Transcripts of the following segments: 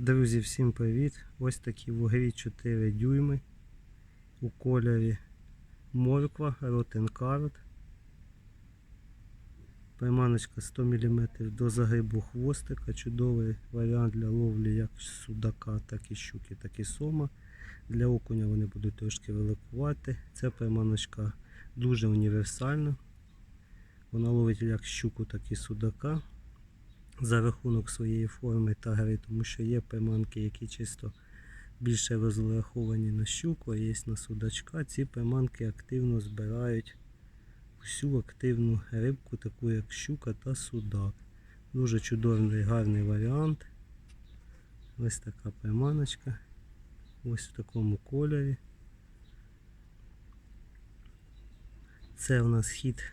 Друзі, всім привіт! Ось такі вугрі 4 дюйми у кольорі морква, ротенкарот. Приманочка 100 мм до загибу хвостика. Чудовий варіант для ловлі як судака, так і щуки, так і сома. Для окуня вони будуть трошки великувати. Ця приманочка дуже універсальна. Вона ловить як щуку, так і судака за рахунок своєї форми та гри, тому що є приманки, які чисто більше розраховані на щуку, а є на судачка. Ці приманки активно збирають всю активну рибку, таку як щука та судак. Дуже чудовий гарний варіант. Ось така приманочка. Ось в такому кольорі. Це у нас хід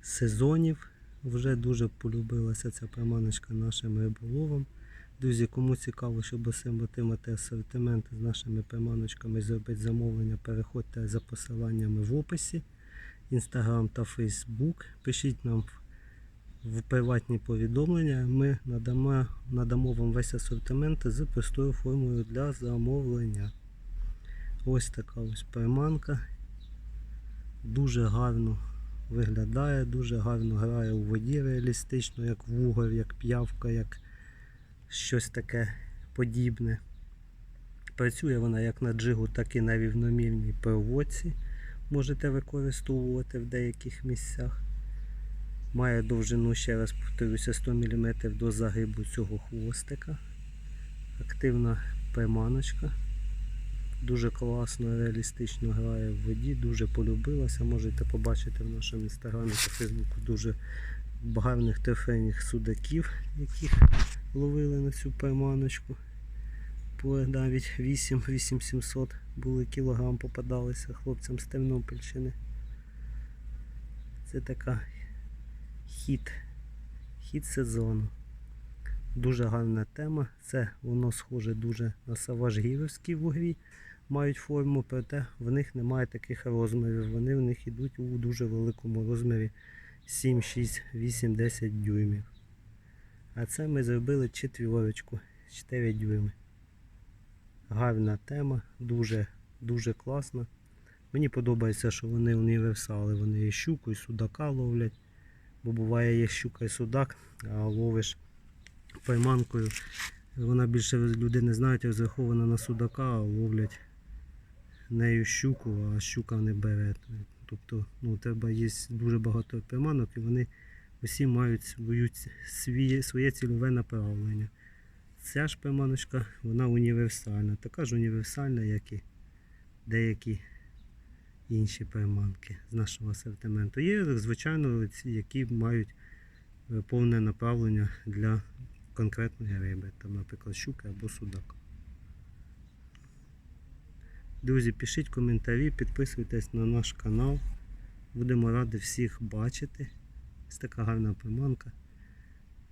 сезонів. Вже дуже полюбилася ця приманочка нашим риболовам. Друзі, кому цікаво, щоб отримати асортимент з нашими приманочками, зробити замовлення, переходьте за посиланнями в описі. Інстаграм та Фейсбук. Пишіть нам в приватні повідомлення. Ми надамо, надамо вам весь асортимент з простою формою для замовлення. Ось така ось приманка. Дуже гарно виглядає, дуже гарно грає у воді реалістично, як вугор, як п'явка, як щось таке подібне. Працює вона як на джигу, так і на рівномірній проводці. Можете використовувати в деяких місцях. Має довжину, ще раз повторюся, 100 мм до загибу цього хвостика. Активна приманочка. Дуже класно, реалістично грає в воді, дуже полюбилася. Можете побачити в нашому інстаграмі та фейсбуку дуже гарних трофейних судаків, яких ловили на цю приманочку. По навіть 8-8700 були кілограм попадалися хлопцям з Тернопільщини. Це така хід, хід сезону. Дуже гарна тема. Це воно схоже дуже на саважгірівські вугрі мають форму, проте в них немає таких розмірів. Вони в них йдуть у дуже великому розмірі 7, 6, 8, 10 дюймів. А це ми зробили четвірочку 4 дюйми. Гарна тема, дуже дуже класна. Мені подобається, що вони універсали, вони і щуку, і судака ловлять. Бо буває є щука і судак, а ловиш приманкою. Вона більше люди не знають, розрахована на судака, а ловлять нею щуку, а щука не бере. Тобто ну, тебе є дуже багато приманок і вони усі мають свою, свій, своє цільове направлення. Ця ж приманочка вона універсальна, така ж універсальна, як і деякі інші приманки з нашого асортименту. Є, звичайно, які мають е, повне направлення для конкретної риби, там, наприклад, щуки або судак. Друзі, пишіть коментарі, підписуйтесь на наш канал. Будемо раді всіх бачити. Ось така гарна приманка.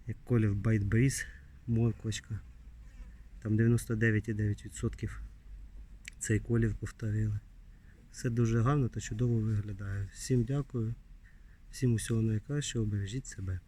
Як колір Bite Breeze, морквочка. Там 99,9% цей колір повторили. Все дуже гарно та чудово виглядає. Всім дякую, всім усього найкращого, бережіть себе.